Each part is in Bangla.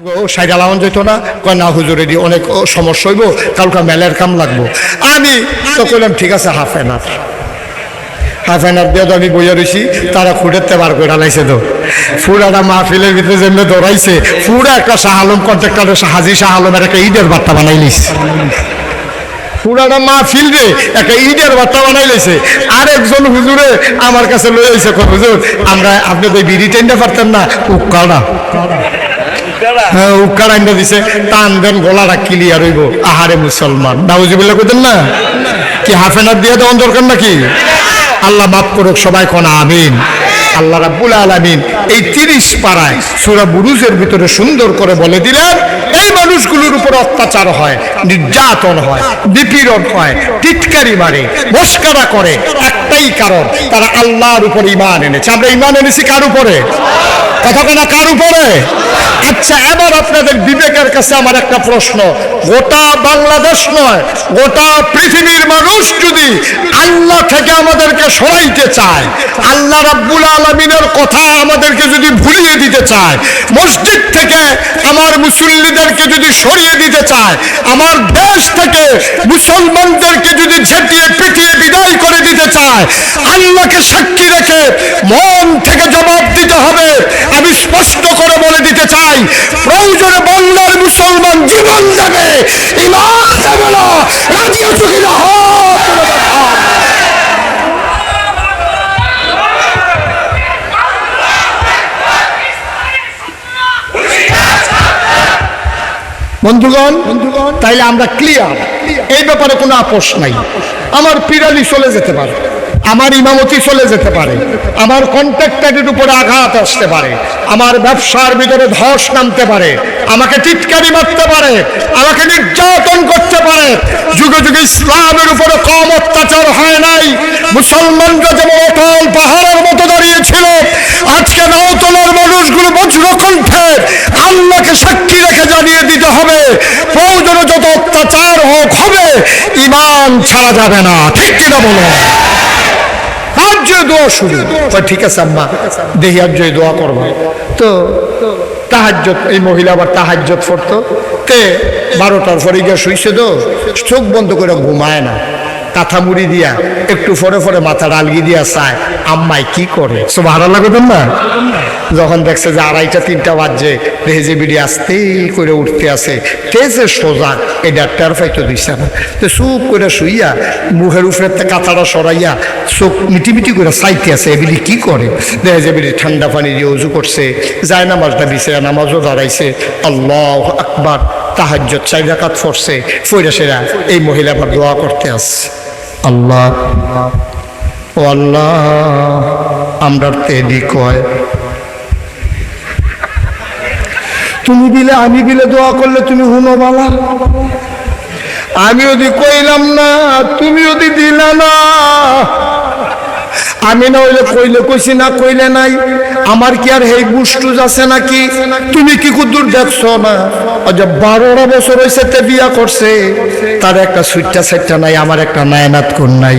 ও সাইড আলাওয়ান যেত না, কয়, না হুজুর, এটি অনেক সমস্যা হইব, কালকা মেলের কাম লাগবো। আমি তো কইলাম, ঠিক আছে half an hour half an hour দিয়ে আমি বইয়া রয়েছি তারা খুঁড়েতে বার করে লাইছে তো। ফুরাটা মাহফিলের ভিতরে যেমনি দৌড়াইছে পুরা একটা শাহ আলম কন্ট্রাক্টরের হাজি শাহ আলমের একটা ঈদের বার্তা বানাই লিস পুরাটা মাহফিল রে একটা ঈদের বার্তা বানাই লইছে আরেকজন হুজুরে আমার কাছে লই আইছে হুজুর, আমরা, আপনি তো বিড়ি টেনতে পারতেন না উক্কাড়া হ্যাঁ দিছে, টান দেন হইব। আহারে মুসলমান। কইতেন না? কি হাফেনার দিয়ে দেওয়ার দরকার নাকি? আল্লাহ মাফ করুক, সবাই আমিন। আল্লাহ রাব্বুল আলামিন এই তিরিশ পাড়ায় সুরা বুরুজের ভিতরে সুন্দর করে বলে দিলেন, এই মানুষগুলোর উপর অত্যাচার হয়, নির্যাতন হয়, নিপীড়ন হয়, টিটকারি মারে, মস্কারা করে। একটাই কারণ, তারা আল্লাহর উপর ইমান এনেছে। আমরা ইমান এনেছি কার উপরে? কথা কেনা কার উপরে? আচ্ছা এবার আপনাদের বিবেকের কাছে আমার একটা প্রশ্ন। গোটা বাংলাদেশ নয়, গোটা পৃথিবীর মানুষ যদি আল্লাহ থেকে আমাদেরকে সরাইতে চায়, আল্লাহ রাব্বুল আলমিনের কথা আমাদেরকে যদি ভুলিয়ে দিতে চায়, মসজিদ থেকে আমার মুসল্লিদেরকে যদি সরিয়ে দিতে চায়, আমার দেশ থেকে মুসলমানদেরকে যদি ঝেঁটিয়ে চায় আল্লাহকে সাক্ষী রেখে মন থেকে জবাব দিতে হবে। আমি স্পষ্ট করে বলে দিতে চাই, প্রয়োজনে বাংলার মুসলমান জীবন দেবে ইমান দেবে না রাজি আছো কিনা হাত তুলে দেখাও। বন্ধুগণ তাইলে আমরা ক্লিয়ার এই ব্যাপারে কোনো আপোষ নাই। আমার পিরালি চলে যেতে পারে আমার ইমামতি চলে যেতে পারে আমার কন্ট্রাক্টারের উপরে আঘাত আসতে পারে আমার ব্যবসার ভিতরে ধস নামতে পারে আমাকে টিটকারি মারতে পারে আমাকে নির্যাতন করতে পারে যুগে যুগে ইসলামের উপরে কম অত্যাচার হয় নাই। মুসলমানরা যেমন অটল পাহাড়ের মতো দাঁড়িয়েছিল আজকে নওতলার মানুষগুলো বজ্র কণ্ঠে আল্লাহকে সাক্ষী রেখে জানিয়ে দিতে হবে প্রয়োজনে যত অত্যাচার হোক হবে ইমান ছাড়া যাবে না। ঠিক কিনা বলো? আজ যে দোয়া শুরু ঠিক আছে আম্মা, দেহি আজ দোয়া করব। তো তাহাজ্জত এই মহিলা আবার তাহাজ্জত পড়তো। তে বারোটার পরে গিয়ে শুইছে তো। চোখ বন্ধ করে ঘুমায় না। কাঁথা মুড়ি দিয়া, একটু ফরে ফরে মাথা ডালগি দিয়া চায়, আম্মাই কি করে? সব ভালো লাগতেন না? যখন দেখছে যে আড়াইটা, তিনটা বাজছে দেখে বিড়ি আসতে করে উঠতে আসে তেজে সোজা? এটা টের ফাইতে দিচ্ছে না। তো চুপ করে শুইয়া, মুখের উপরে কাঁথাটা সরাইয়া, চোখ মিটিমিটি করে চাইতে আছে এবিলি কি করে? দেখে বিড়ি ঠান্ডা পানি দিয়ে উজু করছে, যায় নামাজটা দিছে নামাজও দাঁড়াইছে, আল্লাহ আকবার। তাহাজ্জত চাই রাকাত ফরছে ফইরা সেরা এই মহিলা আবার দোয়া করতে আসছে। আল্লাহ, ও আল্লাহ আমরা তেদি কয় তুমি দিলে, আমি দিলে দোয়া করলে তুমি হুনো বালা আমি যদি কইলাম না, তুমি যদি দিলে না আমি না হইলে কইলে কইছি, না কইলে নাই। আমার কি আর হেই বুস্টুজ আছে নাকি? তুমি কি কুদুর দেখছ না? আজ বারোটা বছর হয়েছে তে বিয়া করছে। তার একটা সুইটটা সেটটা নাই, আমার একটা নায়নাত কোন নাই।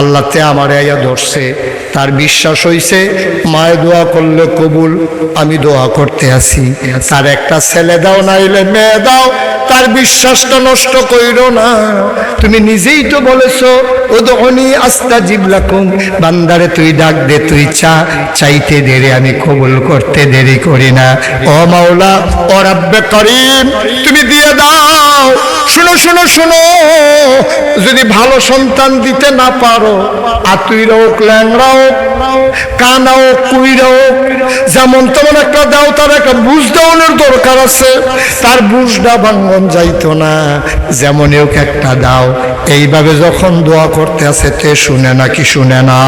আল্লাহ তে আমার আইয়া ধরছে। তার বিশ্বাস হইছে, মায়ে দোয়া করলে কবুল, আমি দোয়া করতে আসি তার একটা ছেলে দাও নাইলে মেয়ে দাও, তার বিশ্বাসটা নষ্ট কইরো না। তুমি নিজেই তো বলেছ ও দহনি আস্তা জিবলাকুম বান্দারে তুই ডাক দে, তুই চা। চাইতে দেরে, আমি কবুল করতে দেরি করি না। ও মাওলা, ও রাব্বে করিম, তুমি দিয়ে দাও। শুনো শুনো শুনো। যদি ভালো সন্তান দিতে না পারো, আতুই হোক ল্যাংরা হোক কানা হোক কুইরা হোক যেমন তেমন একটা দাও, তার একটা বুঝ দেওয়ানোর দরকার আছে। তার বুঝটা ভাঙ্গন যাইতো না যেমন হোক একটা দাও। এইভাবে যখন দোয়া করতে আছে তে শুনে না কি শুনে না।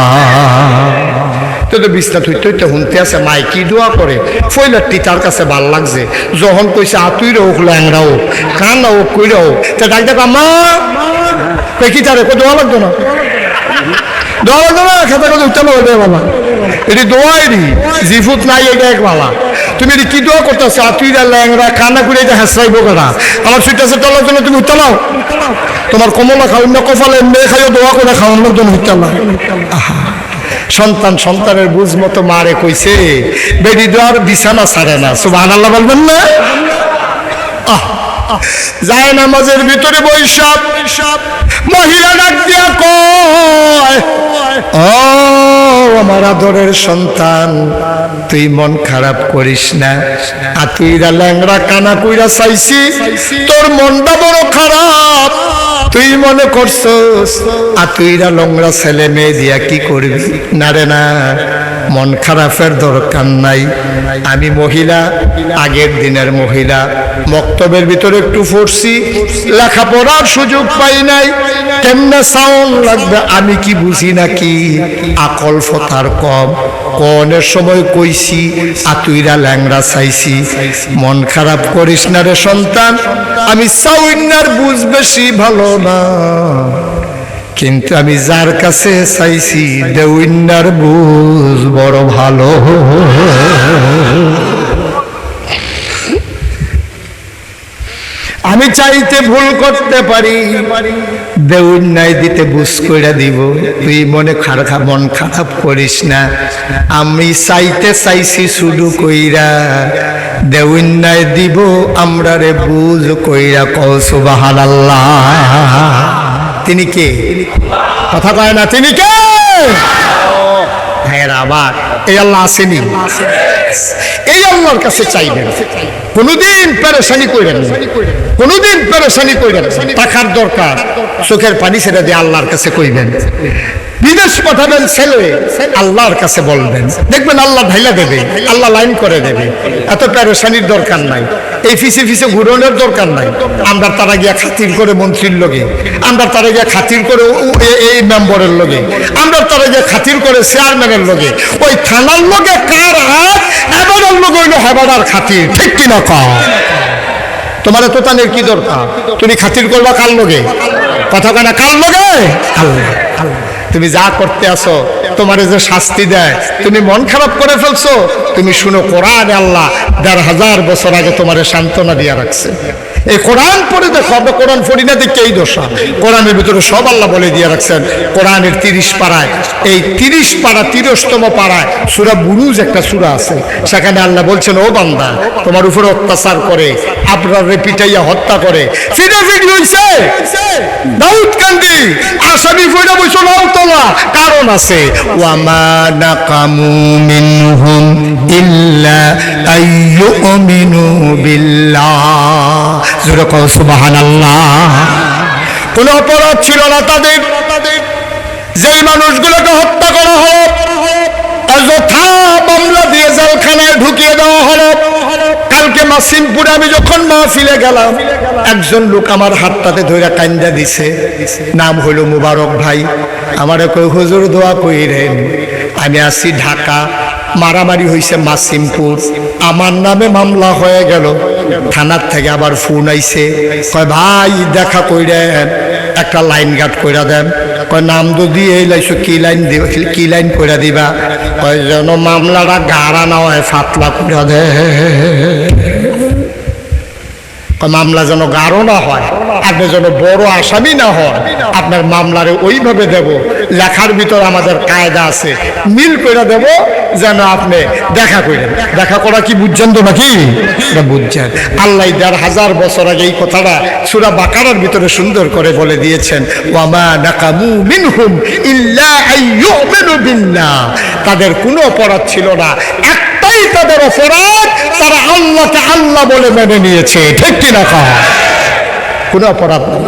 তো তো বিছনা তুই তুই তো শুনতে আছে মাই কি দোয়া করে? ফইলারটি তার কাছে ভালো লাগছে। যখন কইছে আতুই হোক ল্যাংরা হোক কানা হোক কুইরা হোক তা ডাক দেখ, মা! কি তারে দোয়া লাগতো না? দোয়া লাগতো না, খেতে কথা উঠতে পারবে বাবা। এটি দোয়াইরি জিফুত নাই এটা এক বালা তুমি এটি কি দোয়া করতেছো? আতুইরা ল্যাংরা কানা করে এটা হেসরাইব করা আমার সুইটাছে তলার জন্য তুমি উঠতে নাও। তোমার কমলা খাও না কপালে মেয়ে খাইও দোয়া করে খাওয়ানোর জন্য উঠতে না আহা! সন্তান সন্তানের বুঝ মতো মারে কইছে বেডি দেওয়ার বিছানা ছাড়ে না। সুবাহ আল্লাহ বলবেন না? আহ, যায় নামাজের ভিতরে বৈশাখ। মহিলা ডাক দিয়া কয় ও আমার আদরের সন্তান তুই মন খারাপ করিস না। আর তুইরা ল্যাংড়া কানা কইরা চাইছি তোর মনটা বড় খারাপ। তুই মনে করছস আর তুইরা নোংরা ছেলে মেয়ে দিয়া কি করবি? না রে না। মন খারাপের দরকার নাই। আমি মহিলা, আগের দিনের মহিলা। মক্তবের ভিতরে একটু পড়ছি লেখাপড়ার সুযোগ পাই নাই। কেমনে সাউন্ড লাগবে আমি কি বুঝি নাকি আকল ফতার কম। কনের সময় কইছি আতুইরা ল্যাংরা চাইছি। মন খারাপ করিস না রে সন্তান, আমি সাউন্নার বুঝ বেশি ভালো না। কিন্তু আমি যার কাছে চাইছি দেউন্নার বুঝ বড় ভালো। আমি চাইতে ভুল করতে পারি দেউন্নাই দিতে বুঝ করে দিব। তুই মনে খারাপ মন খারাপ করিস না। আমি চাইতে চাইছি শুধু কইরা দেউন্নাই দিব আমরা রে বুঝ কইরা কৌসু বাহাল আল্লাহ তিনি কে? কথা কয় না, তিনি কে? হ্যাঁ আবার। এই আল্লাহ আসেনি। এই আল্লাহর কাছে চাইবেন। কোনোদিন পেরেশানি করবেন কোনোদিন পেরেশানি করবেন। টাকার দরকার। চোখের পানি সেটা দিয়ে আল্লাহর কাছে কইবেন। বিদেশ পাঠাবেন ছেলে। আল্লাহর কাছে বলবেন। দেখবেন আল্লাহ ঢাইলা দেবে আল্লাহ লাইন করে দেবে। এত পেরেশানির দরকার নাই। এই ফিসে ফিসে ঘুরনের দরকার নাই। আমরা তারা গিয়া খাতির করে মন্ত্রীর লগে আমরা তারা গিয়া খাতির করে এই মেম্বরের লগে আমরা তারা গিয়া খাতির করে চেয়ারম্যানের লগে। ওই থানার লগে কার হাত এবারের লগে হইল হেবারার খাতির ঠিক কিনা কম তোমার তো তানের কি দরকার? তুমি খাতির করবা কার লগে? কথা কেনা কার লগে? আল্লাহ। তুমি যা করতে আসো তোমার যে শাস্তি দেয়, তুমি মন খারাপ করে ফেলছো, তুমি শুনো কোরআন আল্লাহ দেড় হাজার বছর আগে তোমার সান্ত্বনা দিয়া রাখছে। এই কোরআন পড়ে দেখো, আমরা কোরআন পড়ি না, দেখে এই দশা। কোরআনের ভিতরে সব আল্লাহ বলে দিয়ে রাখছেন, কোরআনের তিরিশ পাড়ায়। এই তিরিশ পাড়া তিরস্তম পাড়ায়, সুরা বুরুজ একটা সুরা আছে, সেখানে আল্লাহ বলছেন, ও বান্দা, তোমার উপরে অত্যাচার করে আপনার পিটাইয়া হত্যা করে। ফিরি হইছে? দাউদ কান্দি আসামি ফিরে বইছো নাও তোলা কারণ আছে ওয়ামা নাকামু মিনহুম ইল্লা আইয়ুমিনু বিল্লাহ। জোরে কও, সুবহানাল্লাহ। কোন অপরাধ ছিল না তাদের। যেই মানুষগুলোকে হত্যা করা হলো, অযথা মামলা দিয়ে জেলখানায় ঢুকিয়ে দেওয়া হলো। কালকে মাসিমপুরে আমি যখন মাহফিলে গেলাম, একজন লোক আমার হাতটাতে ধরে কান্দা দিছে। নাম হলো মুবারক ভাই। আমার কই হুজুর, দোয়া কইরেন। আমি আছি ঢাকা। মারামারি হয়েছে মাসিমপুর। আমার নামে মামলা হয়ে গেল। থানার থেকে আবার ফোন আইছে। কয়, ভাই, দেখা কইরেন। একটা লাইন গার্ড কইরা দেন। কয়, নাম যদি এই লাইছো কি লাইন কি লাইন কইরা দিবা? কয়, যেন মামলাটা গাড়া না হয়, ফাতলা কইরা দে মামলা যেন গাঢ় না হয় আপনি যেন বড় আসামি না হয়, আপনার মামলারে ওইভাবে দেব, লেখার ভিতর আমাদের কায়দা আছে, মিল করে দেব যেন আপনি দেখা করেন দেখা করা কি বুঝছেন তো নাকি? বুঝছেন। আল্লাহ দেড় হাজার বছর আগে এই কথাটা সুরা বাকারার ভিতরে সুন্দর করে বলে দিয়েছেন, ওয়ামা নাকামু মিনহুম ইল্লা তাদের কোনো অপরাধ ছিল না। একটাই তাদের অপরাধ? তারা আল্লাহকে আল্লাহ বলে মেনে নিয়েছে। ঠিক কিনা না কোনো অপরাধ নেই।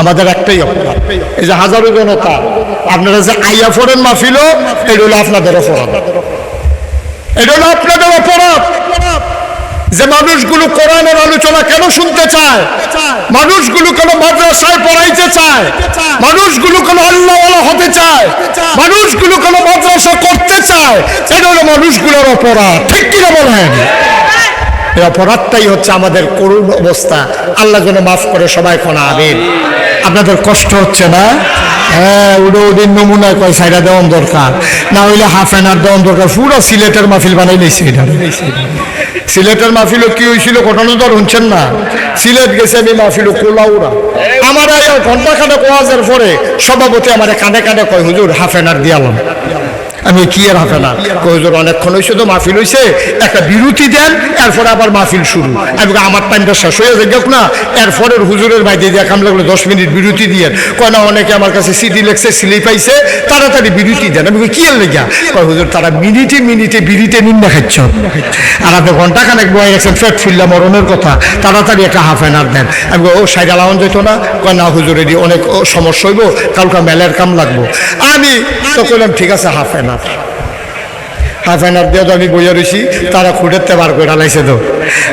আমাদের একটাই অপরাধ। এই যে হাজারো জনতা, আপনারা যে আইয়া ফোরেন মাফিল এটা হলো আপনাদের অপরাধ। এটা হলো আপনাদের অপরাধ। মানুষগুলো কোরআনের আলোচনা কেন শুনতে চায়? মানুষগুলো কেন মাদ্রাসায় পড়াইতে চায়? মানুষগুলো কেন আল্লাহওয়ালা হতে চায়? মানুষগুলো কেন মাদ্রাসা করতে চায়? এটা হলো মানুষগুলোর অপরাধ। ঠিক কিনা বলেন? এই অপরাধটাই হচ্ছে আমাদের করুণ অবস্থা। আল্লাহ যেন মাফ করে সবাই কোনা আবেন আপনাদের কষ্ট হচ্ছে না? হ্যাঁ ওটা ওদের নমুনা কয়, সাইডা দেওয়ান দরকার। না হইলে হাফ আর দেওয়ান দরকার। পুরো সিলেটের মাহফিল বানাই নিয়েছে এটা। সিলেটের মাহফিল কি হয়েছিল ঘটনা তো শুনছেন না। সিলেট গেছে আমি মাহফিল কোলাউরা আমার ঘণ্টা খানে কোয়াজের পরে সভাপতি আমার কানে কানে কয়, হুজুর হাফ এন আর দিয়ালাম আমি কি আর হাফে না? হুজুর অনেকক্ষণ হয়েছে তো মাহফিল হয়েছে একটা বিরতি দেন এরপরে আবার মাহফিল শুরু। আমি আমার টাইমটা শেষ হয়ে যাক না। এরপরে হুজুরের বাইরে দিয়ে কাম লাগল দশ মিনিট বিরতি দিয়ে কয় না অনেকে আমার কাছে সিডি লেখছে স্লিপ পাইছে তাড়াতাড়ি বিরতি দেন। আমি কি আর লেগা? কয় হুজুর তারা মিনিটে মিনিটে বিরিতে নিন্দা খাচ্ছ আর আপনি ঘণ্টা খানেক বয়ে গেছেন ফেট ফুললা মরণের কথা। তাড়াতাড়ি একটা হাফ অ্যান দেন। আমি ও সাইড আলাওয়ান যেত না? কয় না হুজুর এটি অনেক সমস্যা হইব কালকে মেলার কাম লাগবো। আমি তো কইলাম ঠিক আছে হাফ অ্যান হাফ অ্যান দিয়ে তো আমি বইয়া রয়েছি তারা খুঁড়েতে বার করে লাইছে তো।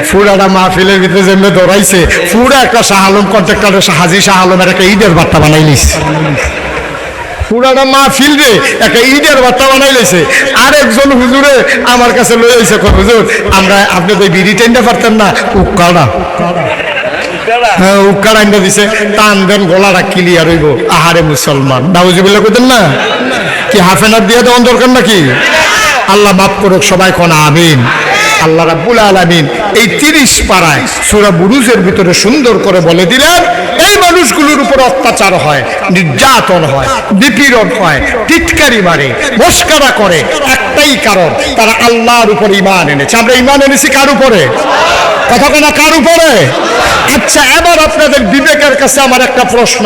ফুরাটা মাহফিলের ভিতরে যেমনি দৌড়াইছে পুরা একটা শাহ আলম কন্ট্রাক্টরের হাজি শাহ আলমের একটা ঈদের বার্তা বানাই নিছে। পুরাটা মাহফিল রে, একটা ঈদের বার্তা বানাই লাইছে আরেকজন হুজুরে আমার কাছে লই আইছে হুজুর, আমরা আপনি তো বিড়ি টেনটা পারতেন না, উক্কাড়া। হ্যাঁ উক্কাড়া আইনটা দিছে, টান দেন, গলাটা ক্লিয়ার হইব। আহারে মুসলমান। নাউজিবিল্লাহ কইতেন না? কি হাফ এন দিয়ে দেওয়ার দরকার নাকি? আল্লাহ মাফ করুক সবাই কোন, আমিন। আল্লাহ রাব্বুল আলামিন এই তিরিশ পাড়ায় সুরা বুরুজের ভিতরে সুন্দর করে বলে দিলেন মানুষগুলোর উপর অত্যাচার হয়, নির্যাতন হয়, নিপীড়ন হয়, টিটকারি মারে, মস্কারা করে। একটাই কারণ, তারা আল্লাহর উপর ইমান এনেছে। আমরা ইমান এনেছি কার উপরে? কথা কেনা কার উপরে? আচ্ছা এবার আপনাদের বিবেকের কাছে আমার একটা প্রশ্ন।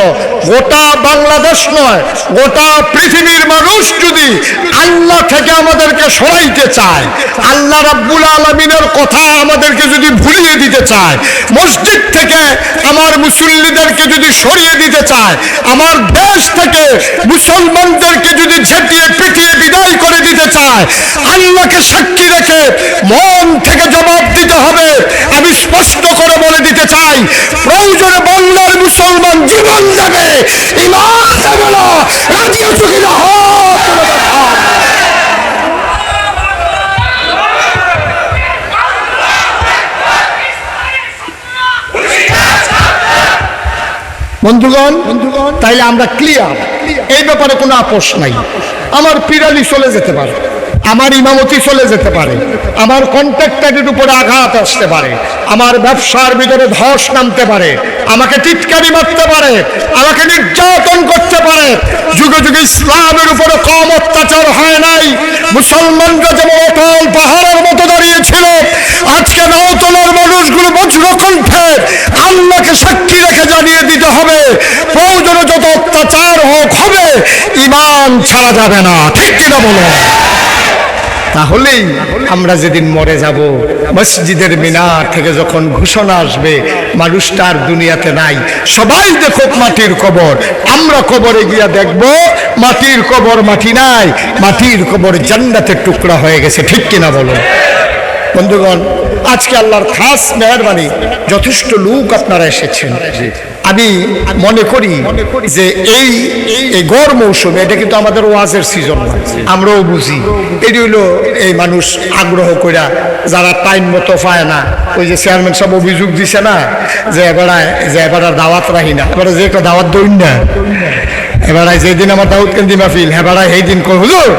গোটা বাংলাদেশ নয়, গোটা পৃথিবীর মানুষ যদি আল্লাহ থেকে আমাদেরকে সরাইতে চায়। আল্লাহ রাব্বুল আলমিনের কথা আমাদেরকে যদি ভুলিয়ে দিতে চায়, মসজিদ থেকে আমার মুসল্লিদেরকে যদি সরিয়ে দিতে চায়, আমার দেশ থেকে মুসলমানদেরকে যদি ঝেঁটিয়ে পিটিয়ে বিদায় করে দিতে চায়, আল্লাহকে সাক্ষী রেখে মন থেকে জবাব দিতে হবে। আমি স্পষ্ট করে বলে দিতে চাই, প্রয়োজনে বাংলার মুসলমান জীবন যাবে ইমান যাবে না রাজি আছো কিনা হাত তুলে দেখাও। বন্ধুগণ বন্ধুগণ তাইলে আমরা ক্লিয়ার এই ব্যাপারে কোনো আপোষ নাই। আমার পিরালি চলে যেতে পারে। আমার ইমামতি চলে যেতে পারে, আমার কন্ট্রাক্টারের উপরে আঘাত আসতে পারে, আমার ব্যবসার ভিতরে ধস নামতে পারে, আমাকে টিটকারি মারতে পারে, আমাকে নির্যাতন করতে পারে। যুগে যুগে ইসলামের উপরে কম অত্যাচার হয় নাই। মুসলমানরা যেমন অটল পাহাড়ের মতো দাঁড়িয়েছিল, আজকে নওতলার মানুষগুলো বজ্র কণ্ঠে আল্লাহকে সাক্ষী রেখে জানিয়ে দিতে হবে, প্রয়োজনে যত অত্যাচার হোক, হবে, ইমান ছাড়া যাবে না। ঠিক কিনা বলো? তাহলেই আমরা যেদিন মরে যাব, মসজিদের মিনার থেকে যখন ঘোষণা আসবে মানুষটার দুনিয়াতে নাই। সবাই দেখো মাটির কবর। আমরা কবরে গিয়া দেখব, মাটির কবর মাটি নাই, মাটির কবর জান্নাতের টুকরা হয়ে গেছে। ঠিক কিনা বলো? বন্ধুগণ আজকে আল্লাহর খাস মেহরবানি যথেষ্ট লোক আপনারা এসেছেন। আমি মনে করি যে এই এই গড় মৌসুমে এটা কিন্তু আমাদের ওয়াজের সিজন আমরাও বুঝি। এটি হইল এই মানুষ আগ্রহ কইরা যারা টাইম মতো পায় না। ওই যে চেয়ারম্যান সব অভিযোগ দিছে না যে এবার যে এবার দাওয়াত রাহি না। এবারে যে একটা দাওয়াত দইন না। এবারে যেদিন আমার দাউদ কেন্দ্রি মাহফিল হেবারা এই দিন কই, হুজুর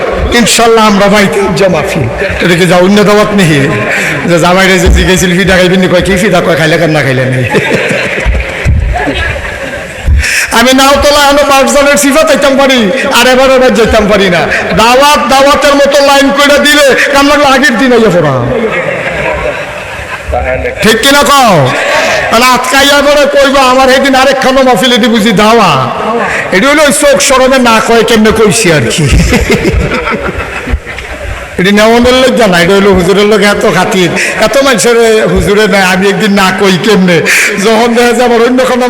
ইনশাল্লাহ আমরা ভাইতে যা মাহফিল এটা কি যা অন্য দাওয়াত নেই। যে জামাইরে যে জিজ্ঞেছিল, ফিদা খাইবেন নি, কয় কি ফিদা, কয় খাইলে কেন না খাইলে নেই। আমি নাও তোলা হলো পাঁচজনের সিফা চাইতাম পারি, আর এবার এবার যেতাম পারি না। দাওয়াত, দাওয়াতের মতো লাইন করে দিলে কাম লাগল আগের দিন আইয়া পড়া। ঠিক কিনা কও? মানে আটকাইয়া করে কইব, আমার সেদিন আরেকখানো মাহফিলে দি বুঝি দাওয়া। এটি হলো চোখ সরমে না কয় কেমনে কইছি আর কি। এটি নেওয়ানোর লোক জানা এটা হলো হুজুরের লোক এত খাতির। এত মানুষের হুজুরে নেয় আমি একদিন না কই কেমনে? যখন দেখা যায় আমার অন্য কোনো